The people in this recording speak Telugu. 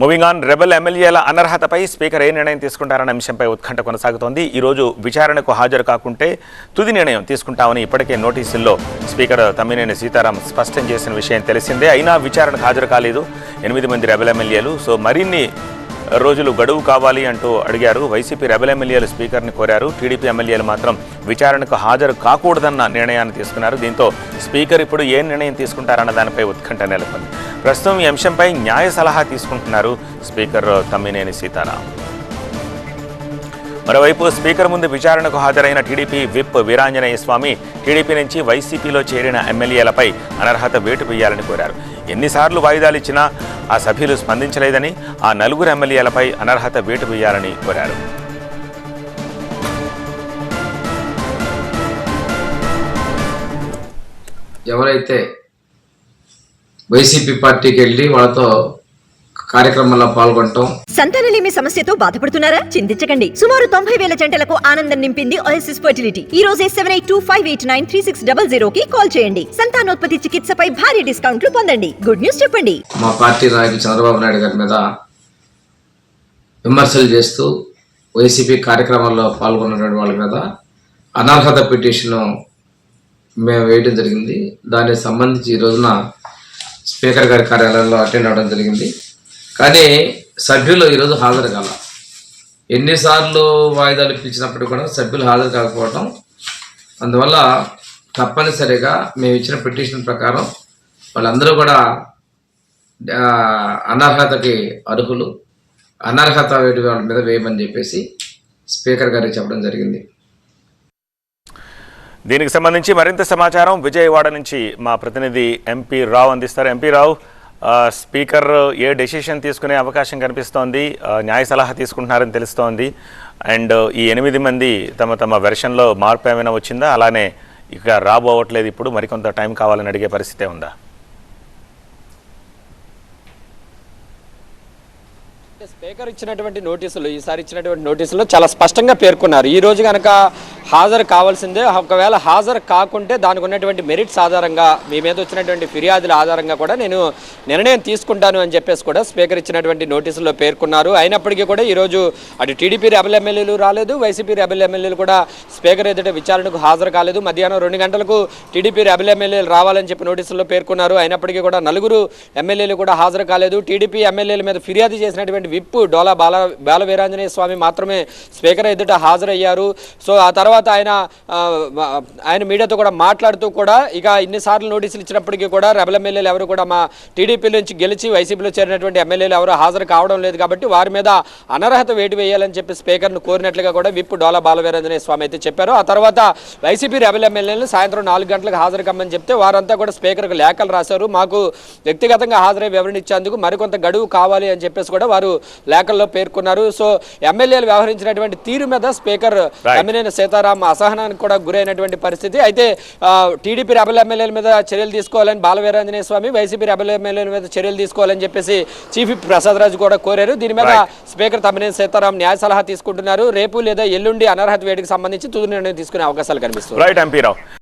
మూవింగ్ ఆన్ రెబల్ ఎమ్మెల్యేల అనర్హతపై స్పీకర్ ఏ నిర్ణయం తీసుకుంటారన్న అంశంపై ఉత్కంఠ కొనసాగుతోంది. ఈరోజు విచారణకు హాజరు కాకుంటే తుది నిర్ణయం తీసుకుంటామని ఇప్పటికే నోటీసుల్లో స్పీకర్ తమ్మినేని సీతారాం స్పష్టం చేసిన విషయం తెలిసిందే. అయినా విచారణకు హాజరు కాలేదు. ఎనిమిది మంది రెబల్ ఎమ్మెల్యేలు సో మరిన్ని రోజులు గడువు కావాలి అంటూ అడిగారు. వైసీపీ రెబల్ ఎమ్మెల్యేలు స్పీకర్ని కోరారు. టీడీపీ ఎమ్మెల్యేలు మాత్రం విచారణకు హాజరు కాకూడదన్న నిర్ణయాన్ని తీసుకున్నారు. దీంతో స్పీకర్ ఇప్పుడు ఏ నిర్ణయం తీసుకుంటారన్న దానిపై ఉత్కంఠ నెలకొంది. ప్రస్తుతం ఈ అంశంపై న్యాయ సలహా తీసుకుంటున్నారు స్పీకర్ తమ్మినేని సీతారాం. మరోవైపు స్పీకర్ ముందు విచారణకు హాజరైన TDP whip Veeranjaneya Swamy TDP నుంచి వైసీపీలో చేరిన ఎమ్మెల్యేలపై అనర్హత వేటు వేయాలని కోరారు. ఎన్నిసార్లు వాయిదాలు ఇచ్చినా ఆ సభ్యులు స్పందించలేదని ఆ నలుగురు ఎమ్మెల్యేలపై అనర్హత వేటు వేయాలని కోరారు. ఎవరైతే వైసీపీ పార్టీకి వెళ్ళి వాళ్ళతో కార్యక్రమంలో పాల్గొనటం సంతానలేమి సమస్యతో బాధపడుతున్నారా? చింతించకండి. సుమారు తొంభై వేల జంటలకు ఆనందం నింపింది ఓఎస్ఎస్ ఫర్టిలిటీ ఈ రోజే seven eight two five eight nine three six double zero కి కాల్ చేయండి. సంతానోత్పత్తి చికిత్సపై భారీ డిస్కౌంట్లు పొందండి. గుడ్ న్యూస్ చెప్పండి. మా పార్టీ నాయకులు చంద్రబాబు నాయుడు గారి మీద విమర్శలు చేస్తూ వైసీపీ కార్యక్రమాల్లో పాల్గొన్నటువంటి వాళ్ళ మీద అనర్హత పిటిషన్ మేము వేయడం జరిగింది. దానికి సంబంధించి ఈ రోజున స్పీకర్ గారి కార్యాలయంలో అటెండ్ అవ్వడం జరిగింది. కానీ సభ్యులు ఈరోజు హాజరు కాల. ఎన్నిసార్లు వాయిదాలు ఇప్పించినప్పుడు కూడా సభ్యులు హాజరు కాకపోవడం అందువల్ల తప్పనిసరిగా మేము ఇచ్చిన పిటిషన్ ప్రకారం వాళ్ళందరూ కూడా అనర్హతకి అర్హులు. అనర్హత వేటి వాళ్ళ మీద వేయమని చెప్పేసి స్పీకర్ గారికి చెప్పడం జరిగింది. దీనికి సంబంధించి మరింత సమాచారం విజయవాడ నుంచి మా ప్రతినిధి ఎంపీ రావు అందిస్తారు. MP Rao speaker a decision తీసుకునే అవకాశం కనిపిస్తోంది న్యాయ సలహా తీసుకుంటున్నారని తెలుస్తోంది. అండ్ ఈ ఎనిమిది మంది తమ తమ వెర్షన్లో మార్పు ఏమైనా వచ్చిందా? అలానే ఇక రాబోవట్లేదు ఇప్పుడు మరికొంత టైం కావాలని అడిగే పరిస్థితి ఉందా? స్పీకర్ ఇచ్చినటువంటి నోటీసులు ఈసారి ఇచ్చినటువంటి నోటీసులో చాలా స్పష్టంగా పేర్కొన్నారు. ఈ రోజు కనుక హాజరు కావాల్సిందే. ఒకవేళ హాజరు కాకుంటే దానికి ఉన్నటువంటి మెరిట్స్ ఆధారంగా మీ మీద వచ్చినటువంటి ఫిర్యాదుల ఆధారంగా కూడా నేను నిర్ణయం తీసుకుంటాను అని చెప్పేసి కూడా స్పీకర్ ఇచ్చినటువంటి నోటీసుల్లో పేర్కొన్నారు. అయినప్పటికీ కూడా ఈరోజు అటు టీడీపీ రెబల్ ఎమ్మెల్యేలు రాలేదు వైసీపీ రెబల్ ఎమ్మెల్యేలు కూడా స్పీకర్ ఎదుట విచారణకు హాజరు కాలేదు. మధ్యాహ్నం రెండు గంటలకు టీడీపీ రెబల్ ఎమ్మెల్యేలు రావాలని చెప్పి నోటీసుల్లో పేర్కొన్నారు. అయినప్పటికీ కూడా నలుగురు ఎమ్మెల్యేలు కూడా హాజరు కాలేదు. టీడీపీ ఎమ్మెల్యేల మీద ఫిర్యాదు చేసినటువంటి విప్ డోలా బాల బాల వీరాంజనేయ స్వామి మాత్రమే స్పీకర్ ఎదుట హాజరయ్యారు. సో ఆ తర్వాత ఆయన ఆ, ఆయన మీడియాతో కూడా మాట్లాడుతూ కూడా ఇక ఇన్నిసార్లు నోటీసులు ఇచ్చినప్పటికీ కూడా రెబల్ ఎమ్మెల్యేలు ఎవరు కూడా మా టీడీపీ నుంచి గెలిచి వైసీపీలో చేరినటువంటి ఎమ్మెల్యేలు ఎవరు హాజరు కావడం లేదు కాబట్టి వారి మీద అనర్హత వేటు వేయాలని చెప్పి స్పీకర్ను కోరినట్లుగా కూడా విప్ డోలా బాల వీరాంజనేయ స్వామి అయితే చెప్పారు. ఆ తర్వాత వైసీపీ రెబల్ ఎమ్మెల్యేలు సాయంత్రం నాలుగు గంటలకు హాజరు కమ్మని చెప్తే వారంతా కూడా స్పీకర్కు లేఖలు రాశారు. మాకు వ్యక్తిగతంగా హాజరై వివరణ ఇచ్చేందుకు మరికొంత గడువు కావాలి అని చెప్పేసి కూడా వారు లేఖల్లో పేర్కొన్నారు. సో ఎమ్మెల్యేలు వ్యవహరించినటువంటి తీరు మీద స్పీకర్ ఎమ్మెల్యే సీతారాం అసహనానికి కూడా గురైనటువంటి పరిస్థితి. అయితే టీడీపీ రెబల్ ఎమ్మెల్యేల మీద చర్యలు తీసుకోవాలని బాలవీరాంజనేయ స్వామి వైసీపీ రెబల్ ఎమ్మెల్యేల మీద చర్యలు తీసుకోవాలని చెప్పేసి చీఫ్ ప్రసాద్ రాజు కూడా కోరారు. దీని మీద స్పీకర్ తమ్మినేని సీతారాం న్యాయ సలహా తీసుకుంటున్నారు. రేపు లేదా ఎల్లుండి అనర్హత వేడికి సంబంధించి తుది నిర్ణయం తీసుకునే అవకాశాలు కనిపిస్తుంది రైట్